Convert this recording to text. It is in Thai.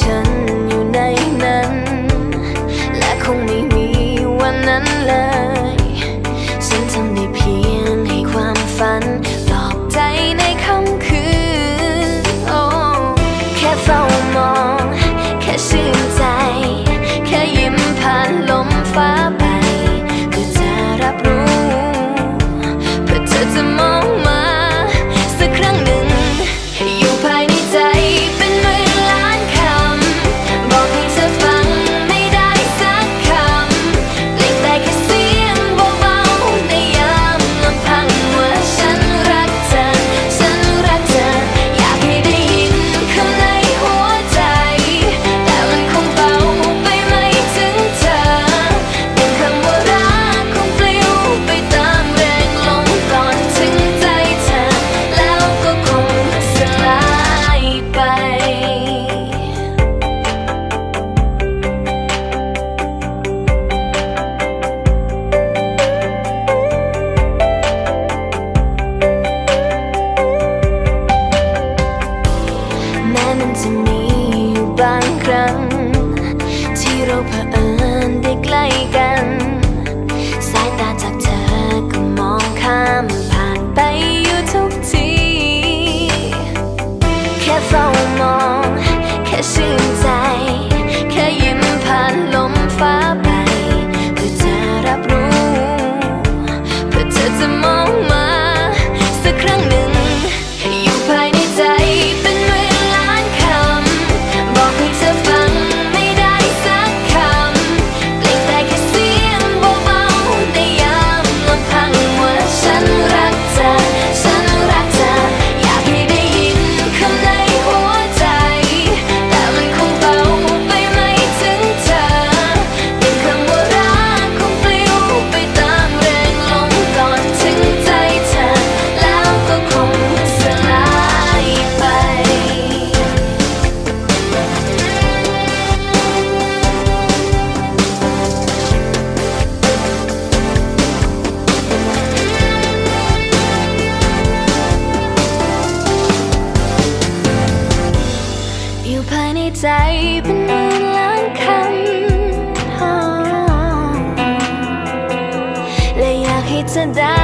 ฉันอยู่ในนั้น และคงไม่มีวันนั้นเลย ฉันทำได้เพียงให้ความฝัน บางครั้ง ที่เราเผอิญได้ใกล้กัน สายตาจากเธอก็มองข้ามผ่านไปอยู่ทุกที แค่เฝ้ามอง แค่ชื่น ใจเป็นหมื่นล้านคำและอยากให้เธอได้